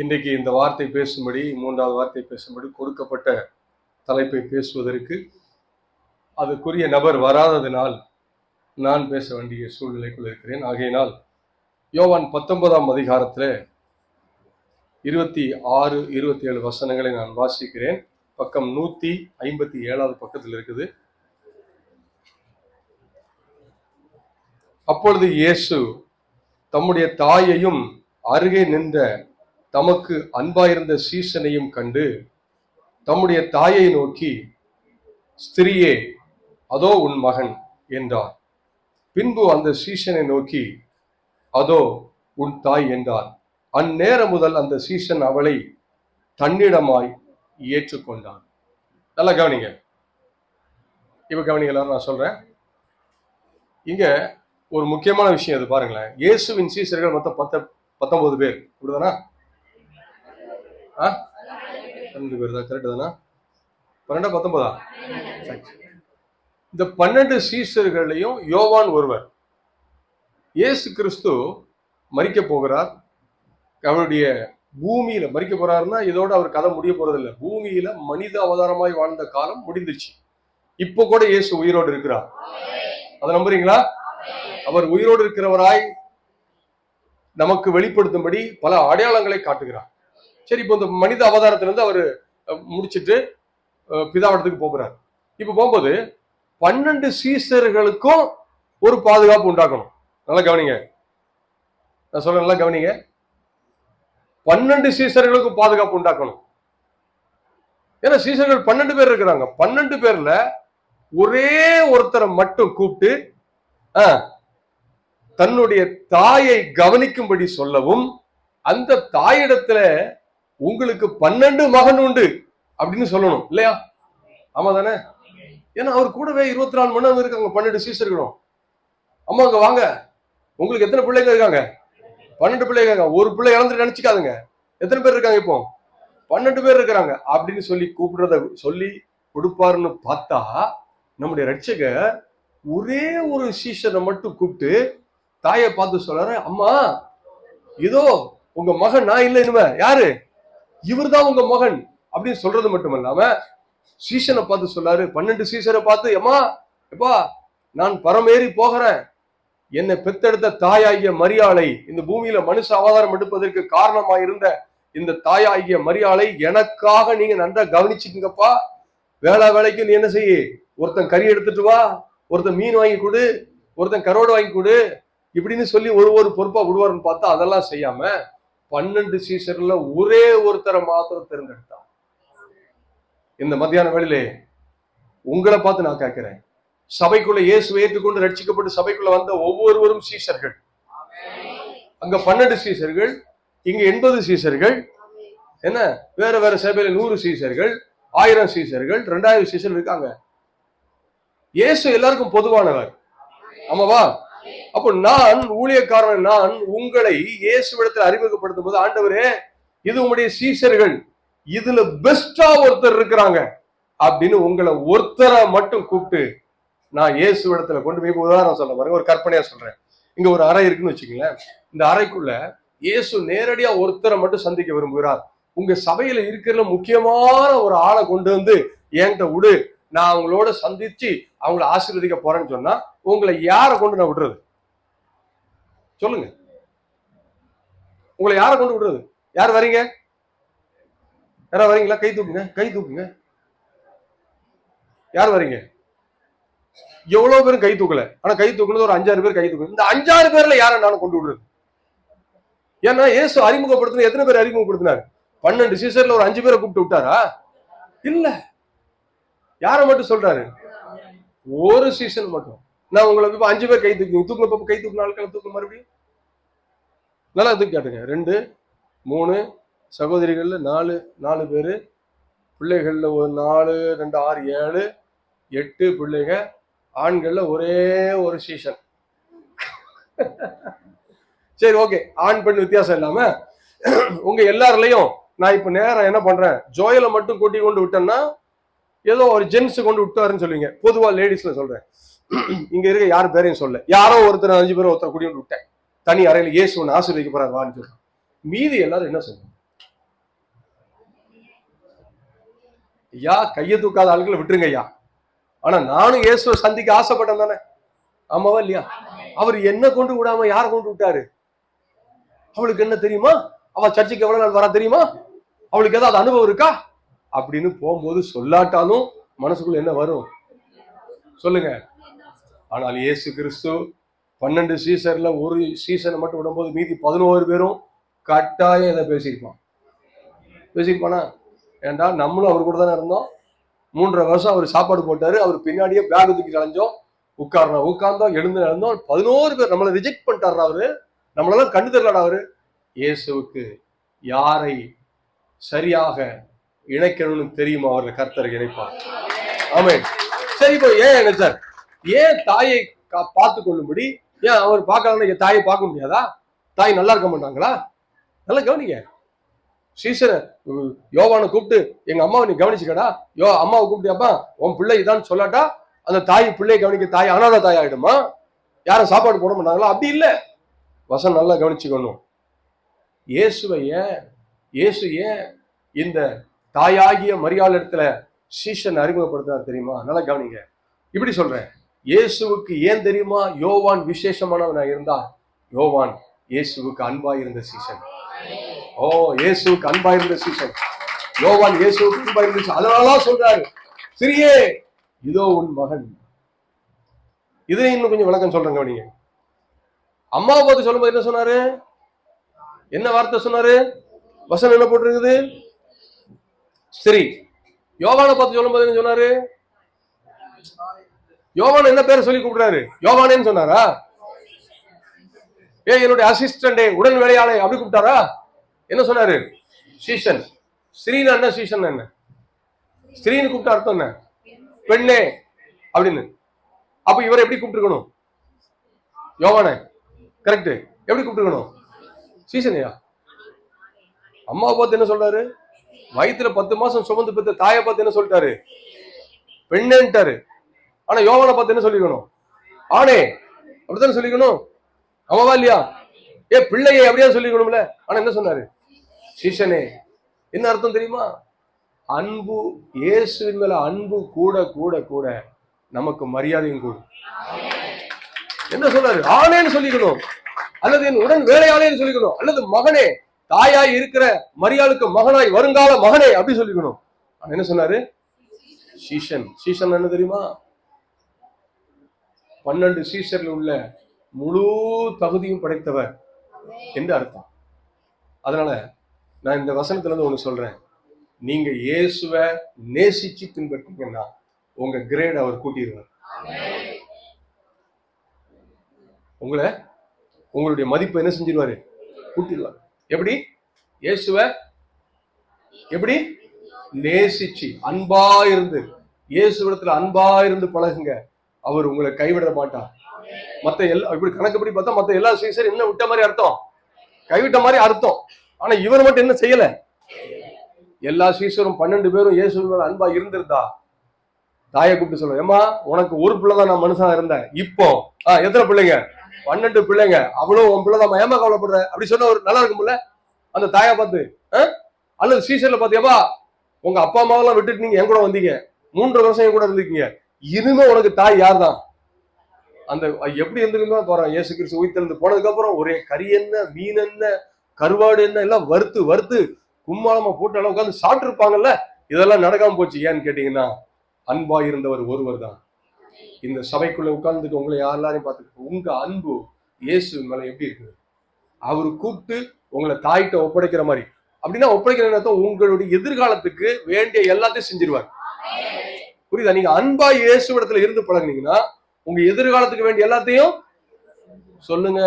இன்றைக்கு இந்த வார்த்தை பேசும்படி மூன்றாவது வார்த்தை பேசும்படி கொடுக்கப்பட்ட தலைப்பை பேசுவதற்கு அதுக்குரிய நபர் வராததினால் நான் பேச வேண்டிய சூழ்நிலைக்குள் இருக்கிறேன். ஆகையினால் யோவான் பத்தொன்பதாம் அதிகாரத்தில் இருபத்தி ஆறு இருபத்தி ஏழு வசனங்களை நான் வாசிக்கிறேன். பக்கம் நூற்றி ஐம்பத்தி ஏழாவது பக்கத்தில் இருக்குது. அப்பொழுது இயேசு தம்முடைய தாயையும் அருகே நின்ற தமக்கு அன்பாயிருந்த சீசனையும் கண்டு தம்முடைய தாயை நோக்கி ஸ்திரியே அதோ உன் மகன் என்றார். பின்பு அந்த சீசனை நோக்கி அதோ உன் தாய் என்றார். அந்நேரம் முதல் அந்த சீசன் அவளை தன்னிடமாய் ஏற்றுக்கொண்டான். நல்லா கவனிங்க. இப்ப கவனிங்க எல்லாரும் நான் சொல்றேன். இங்க ஒரு முக்கியமான விஷயம் இது பாருங்களேன். இயேசுவின் சீசர்கள் மொத்தம் பத்த பத்தொன்பது பேர். இப்படிதானா ஆ? பன்னெண்டு பேர் தான் கரெக்டு தானா? பன்னெண்டா பத்தொன்பதா? இந்த பன்னெண்டு சீசர்களையும் யோவான் ஒருவர். இயேசு கிறிஸ்து மறிக்க போகிறார். அவருடைய பூமியில மறிக்க போறாருன்னா இதோட அவர் கதை முடிய போறதில்லை. பூமியில மனித அவதாரமாய் வாழ்ந்த காலம் முடிந்துச்சு. இப்போ கூட இயேசு உயிரோடு இருக்கிறார். அதை நம்புறீங்களா? அவர் உயிரோடு இருக்கிறவராய் நமக்கு வெளிப்படுத்தும்படி பல அடையாளங்களை காட்டுகிறார். சரி இப்போ இந்த மனித அவதாரத்திலிருந்து அவர் முடிச்சிட்டு அஹ், பிதாவிடத்துக்கு போகிறார். இப்போ போகும்போது பன்னெண்டு சீசர்களுக்கும் ஒரு பாதுகாப்பு உண்டாக்கணும் நல்லா கவனிங்க. நான் சொல்ல நல்லா கவனிங்க. பன்னெண்டு சீசர்களுக்கும் பாதுகாப்பு உண்டாக்கணும். ஏன்னா சீசர்கள் பன்னெண்டு பேர் இருக்கிறாங்க. பன்னெண்டு பேர்ல ஒரே ஒருத்தரை மட்டும் கூப்பிட்டு ஆ, தன்னுடைய தாயை கவனிக்கும்படி சொல்லவும் அந்த தாயிடத்துல உங்களுக்கு பன்னெண்டு மகன் உண்டு அப்படின்னு சொல்லணும் இல்லையா? ஆமா தானே ஏன்னா அவர் கூடவே இருபத்தி நாலு மணி நேரம் இருக்காங்க பன்னெண்டு சீசர்களும் அம்மா அங்க வாங்க. உங்களுக்கு எத்தனை பிள்ளைங்க இருக்காங்க? பன்னெண்டு பிள்ளைங்க இருக்காங்க. ஒரு பிள்ளை இழந்துட்டு நினைச்சுக்காதுங்க. எத்தனை பேர் இருக்காங்க இப்போ? பன்னெண்டு பேர் இருக்கிறாங்க அப்படின்னு சொல்லி கூப்பிடுறத சொல்லி கொடுப்பாருன்னு பார்த்தா நம்முடைய ரட்சகர் ஒரே ஒரு சீசனை மட்டும் கூப்பிட்டு தாயை பார்த்து சொல்றாரு அம்மா இதோ உங்க மகன் நான் இல்லை இனிமே. யாரு? இவர்தான் உங்க மகன். அப்படின்னு சொல்றது மட்டும் இல்லாம சீசனை பார்த்து சொல்றாரு பன்னெண்டு சீசரை பார்த்து அம்மா எப்பா நான் பரமேறி போகிறேன். என்னை பெத்தெடுத்த தாயாகிய மரியாளை இந்த பூமியில மனுஷ அவதாரம் எடுப்பதற்கு காரணமாயிருந்த இந்த தாயாகிய மரியாளை எனக்காக நீங்க நன்றா கவனிச்சுக்கங்கப்பா. வேலை வேலைக்கு நீ என்ன செய்ய? ஒருத்தன் கறி எடுத்துட்டு வா ஒருத்தன் மீன் வாங்கி கொடு ஒருத்தன் கரோடு வாங்கி கொடு இப்படின்னு சொல்லி ஒரு ஒரு பொறுப்பா விடுவாருன்னு பார்த்தா அதெல்லாம் செய்யாம பன்னெண்டு சீசர்ல ஒரே ஒருத்தரை மாத்திரம் தேர்ந்தெடுத்தான். இந்த மத்தியான வேலையிலே உங்களை பார்த்து நான் கேட்கிறேன். சபைக்குள்ள இயேசு ஏற்றுக்கொண்டு ரட்சிக்கப்பட்டு சபைக்குள்ள வந்த ஒவ்வொருவரும் சீசர்கள். அங்க பன்னெண்டு சீசர்கள் இங்க எண்பது சீசர்கள் என்ன? வேற வேற சபையில நூறு சீசர்கள் ஆயிரம் சீசர்கள் ரெண்டாயிரம் சீசர்கள் இருக்காங்க. இயேசு எல்லாருக்கும் பொதுவானவர். ஆமாவா? அப்போ நான் ஊழியக்காரன் நான் உங்களை இயேசுவிடத்தில் அறிமுகப்படுத்தும் போது ஆண்டவரே இது உங்களுடைய சீசர்கள். இதுல பெஸ்டா ஒருத்தர் இருக்கிறாங்க. அப்படின்னு உங்களை ஒருத்தரை மட்டும் கூப்பிட்டு நான் இயேசுவிடத்துல கொண்டு போய் உதாரணம் சொல்ல பாருங்க ஒரு கற்பனையா சொல்றேன். இங்க ஒரு அறை இருக்குன்னு வச்சுக்கங்களேன். இந்த அறைக்குள்ள இயேசு நேரடியா ஒருத்தரை மட்டும் சந்திக்க விரும்புகிறார். உங்க சபையில இருக்கிற முக்கியமான ஒரு ஆளை கொண்டு வந்து என்கிட்ட விடு. நான் அவங்களோட சந்திச்சு அவங்கள ஆசீர்வதிக்க போறேன்னு சொன்னா உங்களை யாரை கொண்டு நான் விடுறது? சொல்லுங்க. உங்களை யாரை கொண்டு விடுறது? யார் வரீங்க? யாரா வரீங்களா? கை தூக்குங்க கை தூக்குங்க. யார் வரீங்க? எவ்வளவு பேரும் கை தூக்கல. ஆனா கை தூக்குனது ஒரு அஞ்சாறு பேர் கை தூக்கு. இந்த அஞ்சாறு பேர்ல யாரை நானும் கொண்டு விடுறது? ஏன்னா இயேசு அறிமுகப்படுத்தின எத்தனை பேர் அறிமுகப்படுத்தினாரு? பன்னெண்டு சீசர்ல ஒரு அஞ்சு பேரை கூப்பிட்டு விட்டாரா? இல்லை. யாரை மட்டும் சொல்றாரு? ஒரு சீசன் மட்டும். நான் உங்களை இப்போ அஞ்சு பேர் கை தூக்கி தூக்குன இப்போ கை தூக்குன ஆட்களை தூக்க மறுபடியும்? நல்லா தூக்கி காட்டுங்க. ரெண்டு மூணு சகோதரிகள்ல நாலு நாலு பேர். பிள்ளைகள்ல ஒரு நாலு ரெண்டு ஆறு ஏழு எட்டு பிள்ளைங்க. ஆண்கள்ல ஒரே ஒரு சீசன் சரி ஓகே ஆண் பெண் வித்தியாசம் இல்லாம உங்க எல்லாருலயும் நான் இப்ப நேரம் என்ன பண்றேன்? ஜோயலை மட்டும் கூட்டி கொண்டு விட்டேன்னா ஏதோ ஒரு ஜென்ஸ் கொண்டு விட்டாருன்னு சொல்லுவீங்க. பொதுவா லேடிஸ்ல சொல்றேன். இங்க இருக்க யார் பேரையும் சொல்ல யாரோ ஒருத்தர் அஞ்சு பேர் ஒருத்தர் குடி கொண்டு விட்டேன். தனி அறையில் இயேசு ஒன்று ஆசீர்வதிக்க போறாரு வான்னு சொல்றான். மீதி எல்லாரும் என்ன சொல்லுவாங்க ஐயா கையை தூக்காத ஆளுகளை விட்டுருங்க ஐயா. ஆனா நானும் இயேசுவை சந்திக்க ஆசைப்பட்டேன் தானே. ஆமாவா இல்லையா? அவர் என்ன கொண்டு விடாம யார கொண்டு விட்டாரு? அவளுக்கு என்ன தெரியுமா? அவ சர்ச்சுக்கு எவ்வளவு நாள் வரா தெரியுமா? அவளுக்கு ஏதாவது அனுபவம் இருக்கா? அப்படின்னு போகும்போது சொல்லாட்டாலும் மனசுக்குள்ள என்ன வரும்? சொல்லுங்க. ஆனால் இயேசு கிறிஸ்து பன்னெண்டு சீசன்ல ஒரு சீசனை மட்டும் விடும்போது மீதி பதினோரு பேரும் கட்டாயம் இதை பேசியிருப்பான். பேசியிருப்பானா? ஏண்டா நம்மளும் அவர் கூட தானே இருந்தோம். மூன்றரை வருஷம் அவர் சாப்பாடு போட்டாரு. அவர் பின்னாடியே பேக் தூக்கி கலைஞ்சோம். உட்கார்னா உட்கார்ந்தோம் எழுந்து நடந்தோம். பதினோரு பேர் நம்மளை ரிஜெக்ட் பண்ணிட்டாரா அவரு. நம்மளெல்லாம் கண்டு தெரியலடா அவரு. இயேசுவுக்கு யாரை சரியாக இணைக்கணும்னு தெரியுமா? அவர்கள் கர்த்தர் இணைப்பார். ஆமே சரி இப்போ ஏன் சார்? ஏன் தாயை கா- பார்த்து கொள்ளும்படி? ஏன் அவர் பார்க்கலன்னா என் தாயை பார்க்க முடியாதா? தாய் நல்லா இருக்க மாட்டாங்களா? நல்லா கவனிங்க. சீசரை யோவானை கூப்பிட்டு எங்க அம்மாவை நீ கவனிச்சுக்கடா. யோ அம்மாவை கூப்பிட்டியாப்பா? உன் பிள்ளை இதான்னு சொல்லாட்டா? அந்த தாய் பிள்ளையை கவனிக்க தாய் அனாத தாய் ஆயிடுமா? யாரும் சாப்பாடு போட மாட்டாங்களா? அப்படி இல்லை. வசனம் நல்லா கவனிச்சுக்கணும். இயேசுவை ஏன் இயேசு ஏன் இந்த தாயாகிய மரியாள் இடத்துல சீஷன் அறிமுகப்படுத்துறாரு தெரியுமா? நல்லா கவனிங்க. இப்படி சொல்றேன். இயேசுவுக்கு ஏன் தெரியுமா? யோவான் விசேஷமானவனா இருந்தா? யோவான் இயேசுவுக்கு அன்பா இருந்த சீசன் ஓ இயேசுவுக்கு அன்பா இருந்த சீசன் யோவான் இயேசுவுக்கு அன்பா இருந்த அதனாலதான் சொல்றாரு. சிறியே இதோ உன் மகன். இதை இன்னும் கொஞ்சம் விளக்கம் சொல்றேங்க நீங்க அம்மாவை பார்த்து சொல்லும்போது என்ன சொன்னாரு? என்ன வார்த்தை சொன்னாரு? வசனம் என்ன போட்டிருக்குது? சரி. யோவானை பார்த்து சொல்லும்போது என்ன சொன்னாரு? யோவான் என்ன பேரை சொல்லி கூப்பிடுறாரு? யோவானேன்னு சொன்னாரா? ஏ என்னுடைய அசிஸ்டண்டே உடன் வேலையாளே அப்படி கூப்பிட்டாரா? என்ன சொன்னாரு? சீசன். ஸ்ரீனா என்ன சீசன் என்ன? ஸ்ரீன்னு கூப்பிட்ட அர்த்தம் என்ன? பெண்ணே அப்படின்னு. அப்ப இவரை எப்படி கூப்பிட்டுருக்கணும்? யோவானே. கரெக்ட் எப்படி கூப்பிட்டுருக்கணும்? சீசனையா அம்மாவை பார்த்து என்ன சொல்றாரு? வயித்துல பத்து மாசம் சுமந்து பெற்ற தாயை பார்த்து என்ன சொல்லிட்டாரு? பெண்ணேன்ட்டாரு. ஆனா யோகனை பார்த்து என்ன சொல்லிக்கணும்? ஆணே அப்படித்தானே சொல்லிக்கணும்? அவவா இல்லையா? ஏ பிள்ளையை அப்படியே சொல்லிக்கணும்ல. ஆனா என்ன சொன்னாரு? சீசனே என்ன அர்த்தம் தெரியுமா? அன்பு இயேசுவின் மேல அன்பு கூட கூட கூட நமக்கு மரியாதையும் கூடும். என்ன சொன்னாரு? ஆணேன்னு சொல்லிக்கணும். அல்லது என் உடன் வேலையாளேன்னு சொல்லிக்கணும். அல்லது மகனே தாயாய் இருக்கிற மரியாளுக்கு மகனாய் வருங்கால மகனே அப்படி சொல்லிக்கணும். என்ன சொன்னாரு? சீசன் சீசன் என்ன தெரியுமா? பன்னெண்டு சீஷர்ல உள்ள முழு தகுதியும் படைத்தவர் என்று அர்த்தம். அதனால நான் இந்த வசனத்துல இருந்து ஒண்ணு சொல்றேன். நீங்க இயேசுவ நேசிச்சு பின்பற்றீங்கன்னா உங்க கிரேட் அவர் கூட்டிடுவார். உங்களை உங்களுடைய மதிப்பு என்ன செஞ்சிருவாரு? கூட்டிடுவார். எப்படி? இயேசுவ எப்படி? நேசிச்சு அன்பா இருந்து. இயேசுவிடத்துல அன்பா இருந்து பழகுங்க. அவர் உங்களை கைவிட மாட்டார் மத்த எல்லா இப்படி கணக்குப்படி பார்த்தா மத்த எல்லா சீசரும் என்ன விட்ட மாதிரி அர்த்தம்? கைவிட்ட மாதிரி அர்த்தம். ஆனா இவர் மட்டும் என்ன செய்யல? எல்லா சீசரும் பன்னெண்டு பேரும் இயேசு மேல அன்பா இருந்திருந்தா தாயை கூப்பிட்டு சொல்லுவேன் ஏமா உனக்கு ஒரு பிள்ளை தான் நான் மனுஷனா இருந்தேன். இப்போ ஆஹ் எத்தனை பிள்ளைங்க? பன்னெண்டு பிள்ளைங்க. அவ்வளவு உன் பிள்ளை தான் ஏமா கவலைப்படுற. அப்படி சொன்ன ஒரு நல்லா இருக்கும்ல? அந்த தாயை பார்த்து அல்லது சீசன்ல பாத்தியாப்பா உங்க அப்பா அம்மாவெல்லாம் விட்டுட்டு நீங்க என் கூட வந்தீங்க. மூன்று வருஷம் என் கூட இருந்திருக்கீங்க. இனிமே உனக்கு தாய் யார் தான் அந்த எப்படி இருந்திருந்தா போறான் இயேசு கிறிஸ்து உயிர்த்தெழுந்து போனதுக்கு அப்புறம் ஒரே கறி என்ன மீன் என்ன கருவாடு என்ன எல்லாம் வறுத்து வறுத்து கும்மாளமா போட்டு எல்லாம் உட்காந்து சாப்பிட்டு இருப்பாங்கல்ல இதெல்லாம் நடக்காம போச்சு. ஏன்னு கேட்டீங்கன்னா அன்பா இருந்தவர் ஒருவர் தான் இந்த சபைக்குள்ள உட்கார்ந்துட்டு உங்களை யாரெல்லாரையும் பார்த்துட்டு உங்க அன்பு இயேசு மேல எப்படி இருக்குது? அவரு கூப்பிட்டு உங்களை தாயிட்ட ஒப்படைக்கிற மாதிரி. அப்படின்னா ஒப்படைக்கிற நேரத்தை உங்களுடைய எதிர்காலத்துக்கு வேண்டிய எல்லாத்தையும் செஞ்சிருவார். புரியுதா? நீங்க அன்பா இயேசு இடத்துல இருந்து பழகினீங்கன்னா உங்க எதிர்காலத்துக்கு வேண்டிய எல்லாத்தையும் சொல்லுங்க.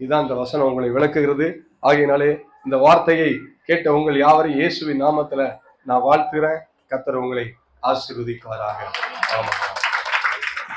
இதுதான் இந்த வசனம் உங்களை விளக்குகிறது. ஆகையினாலே இந்த வார்த்தையை கேட்ட உங்கள் யாவரும் இயேசுவின் நாமத்துல நான் வாழ்த்துகிறேன். கத்தர் உங்களை ஆசீர்வதிப்பாராக ஆமாம்